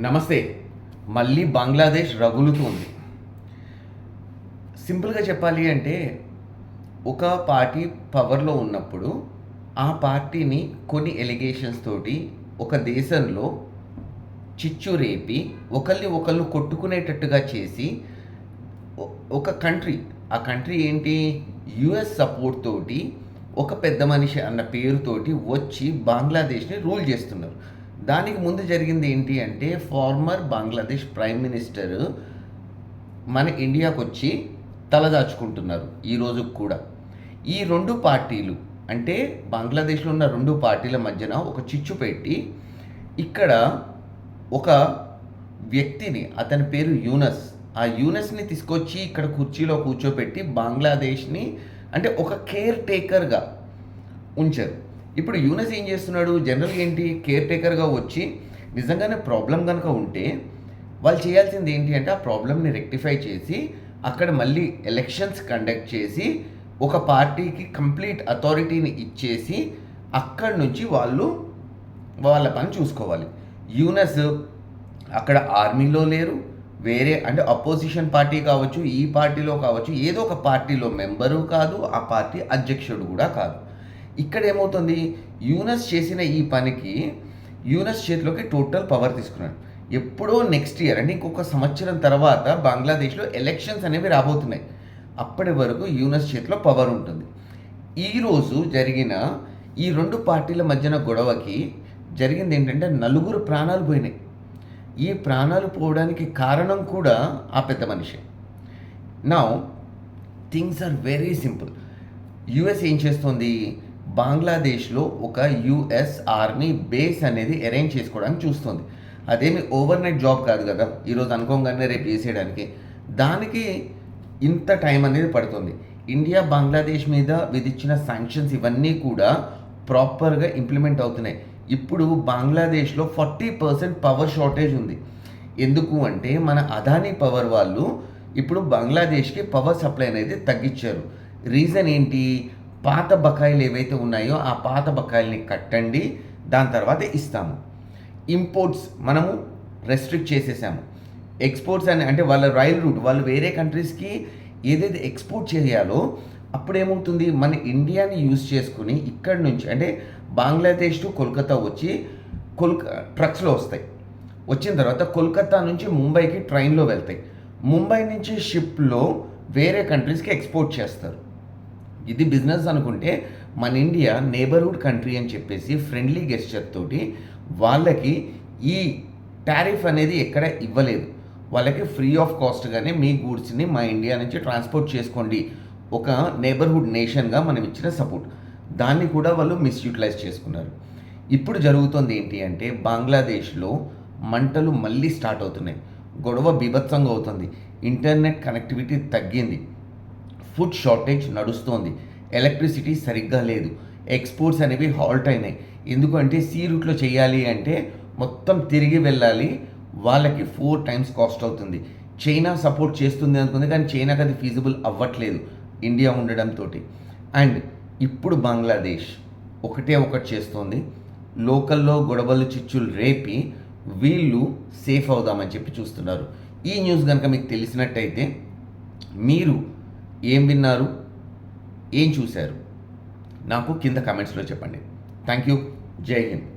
నమస్తే మళ్ళీ బంగ్లాదేశ్ రగులుతుంది సింపుల్గా చెప్పాలి అంటే ఒక పార్టీ పవర్లో ఉన్నప్పుడు ఆ పార్టీని కొన్ని ఎలిగేషన్స్ తోటి ఒక దేశంలో చిచ్చు రేపి ఒకరిని ఒకళ్ళు కొట్టుకునేటట్టుగా చేసి ఒక కంట్రీ ఆ కంట్రీ ఏంటి? యుఎస్ సపోర్ట్ తోటి ఒక పెద్ద మనిషి అన్న పేరుతోటి వచ్చి బంగ్లాదేశ్ని రూల్ చేస్తున్నారు. దానికి ముందు జరిగింది ఏంటి అంటే ఫార్మర్ బంగ్లాదేశ్ ప్రైమ్ మినిస్టర్ మన ఇండియాకు వచ్చి తలదాచుకుంటున్నారు ఈ రోజు కూడా. ఈ రెండు పార్టీలు అంటే బంగ్లాదేశ్లో ఉన్న రెండు పార్టీల మధ్యన ఒక చిచ్చు పెట్టి ఇక్కడ ఒక వ్యక్తిని అతని పేరు యూనస్. ఆ యూనస్ని తీసుకొచ్చి ఇక్కడ కుర్చీలో కూర్చోపెట్టి బంగ్లాదేశ్ని అంటే ఒక కేర్ టేకర్గా ఉంచారు. ఇప్పుడు యూనస్ ఏం చేస్తున్నాడు? జనరల్గా ఏంటి? కేర్ టేకర్గా వచ్చి నిజంగానే ప్రాబ్లం కనుక ఉంటే వాళ్ళు చేయాల్సింది ఏంటి అంటే ఆ ప్రాబ్లమ్ని రెక్టిఫై చేసి అక్కడ మళ్ళీ ఎలక్షన్స్ కండక్ట్ చేసి ఒక పార్టీకి కంప్లీట్ అథారిటీని ఇచ్చేసి అక్కడి నుంచి వాళ్ళు వాళ్ళ పని చూసుకోవాలి. యూనస్ అక్కడ ఆర్మీలో లేరు. వేరే అంటే అపోజిషన్ పార్టీ కావచ్చు ఈ పార్టీలో కావచ్చు ఏదో ఒక పార్టీలో మెంబరు కాదు ఆ పార్టీ అధ్యక్షుడు కూడా కాదు. ఇక్కడ ఏమవుతుంది యూనస్ చేసిన ఈ పనికి యూనస్ చేతిలోకి టోటల్ పవర్ తీసుకున్నాడు. ఎప్పుడో నెక్స్ట్ ఇయర్ అంటే ఇంకొక సంవత్సరం తర్వాత బంగ్లాదేశ్లో ఎలక్షన్స్ అనేవి రాబోతున్నాయి. అప్పటి వరకు యూనస్ చేతిలో పవర్ ఉంటుంది. ఈరోజు జరిగిన ఈ రెండు పార్టీల మధ్యన గొడవకి జరిగింది ఏంటంటే నలుగురు ప్రాణాలు పోయినాయి. ఈ ప్రాణాలు పోవడానికి కారణం కూడా ఆ పెద్ద మనిషి. నా things are very simple US ఏం చేస్తుంది? బంగ్లాదేశ్లో ఒక యుఎస్ ఆర్మీ బేస్ అనేది అరేంజ్ చేసుకోవడానికి చూస్తుంది. అదేమి ఓవర్ నైట్ జాబ్ కాదు కదా ఈరోజు అనుకోగానే రేపు వేసేయడానికి దానికి ఇంత టైం అనేది పడుతుంది. ఇండియా బంగ్లాదేశ్ మీద విధించిన శాంక్షన్స్ ఇవన్నీ కూడా ప్రాపర్గా ఇంప్లిమెంట్ అవుతున్నాయి. ఇప్పుడు బంగ్లాదేశ్లో ఫార్టీ పర్సెంట్ పవర్ షార్టేజ్ ఉంది. ఎందుకు అంటే మన అదానీ పవర్ వాళ్ళు ఇప్పుడు బంగ్లాదేశ్కి పవర్ సప్లై అనేది తగ్గించారు. రీజన్ ఏంటి? పాత బకాయిలు ఏవైతే ఉన్నాయో ఆ పాత బకాయిల్ని కట్టండి దాని తర్వాత ఇస్తాము. ఇంపోర్ట్స్ మనము రెస్ట్రిక్ట్ చేసేసాము. ఎక్స్పోర్ట్స్ అని అంటే వాళ్ళ రైల్ రూట్ వాళ్ళు వేరే కంట్రీస్కి ఏదైతే ఎక్స్పోర్ట్ చేయాలో అప్పుడు ఏమవుతుంది మన ఇండియాని యూజ్ చేసుకుని ఇక్కడ నుంచి అంటే బంగ్లాదేశ్ టు కోల్కతా వచ్చి కోల్క ట్రక్స్లో వస్తాయి. వచ్చిన తర్వాత కోల్కతా నుంచి ముంబైకి ట్రైన్లో వెళ్తాయి. ముంబై నుంచి షిప్లో వేరే కంట్రీస్కి ఎక్స్పోర్ట్ చేస్తారు. ఇది బిజినెస్ అనుకుంటే మన ఇండియా నేబర్హుడ్ కంట్రీ అని చెప్పేసి ఫ్రెండ్లీ గెస్చర్ తోటి వాళ్ళకి ఈ టారిఫ్ అనేది ఎక్కడ ఇవ్వలేదు. వాళ్ళకి ఫ్రీ ఆఫ్ కాస్ట్గానే మీ గూడ్స్ని మా ఇండియా నుంచి ట్రాన్స్పోర్ట్ చేసుకోండి. ఒక నేబర్హుడ్ నేషన్గా మనం ఇచ్చిన సపోర్ట్ దాన్ని కూడా వాళ్ళు మిస్యూటిలైజ్ చేసుకున్నారు. ఇప్పుడు జరుగుతుంది ఏంటి అంటే బంగ్లాదేశ్లో మంటలు మళ్ళీ స్టార్ట్ అవుతున్నాయి. గొడవ బీభత్సంగా అవుతుంది. ఇంటర్నెట్ కనెక్టివిటీ తగ్గింది. ఫుడ్ షార్టేజ్ నడుస్తోంది. ఎలక్ట్రిసిటీ సరిగ్గా లేదు. ఎక్స్పోర్ట్స్ అనేవి హాల్ట్ అయినాయి. ఎందుకంటే సీ రూట్లో చేయాలి అంటే మొత్తం తిరిగి వెళ్ళాలి. వాళ్ళకి ఫోర్ టైమ్స్ కాస్ట్ అవుతుంది. చైనా సపోర్ట్ చేస్తుంది అనుకుంది కానీ చైనాకి అది ఫీజిబుల్ అవ్వట్లేదు. ఇండియా ఉండడంతో అండ్ ఇప్పుడు బంగ్లాదేశ్ ఒకటే ఒకటి చేస్తోంది. లోకల్లో గొడవలు చిచ్చులు రేపి వీళ్ళు సేఫ్ అవుదామని చెప్పి చూస్తున్నారు. ఈ న్యూస్ కనుక మీకు తెలిసినట్టయితే మీరు ఏం విన్నారు? ఏం చూశారు? నాకు కింద కమెంట్స్లో చెప్పండి. థ్యాంక్ యూ జై హింద్.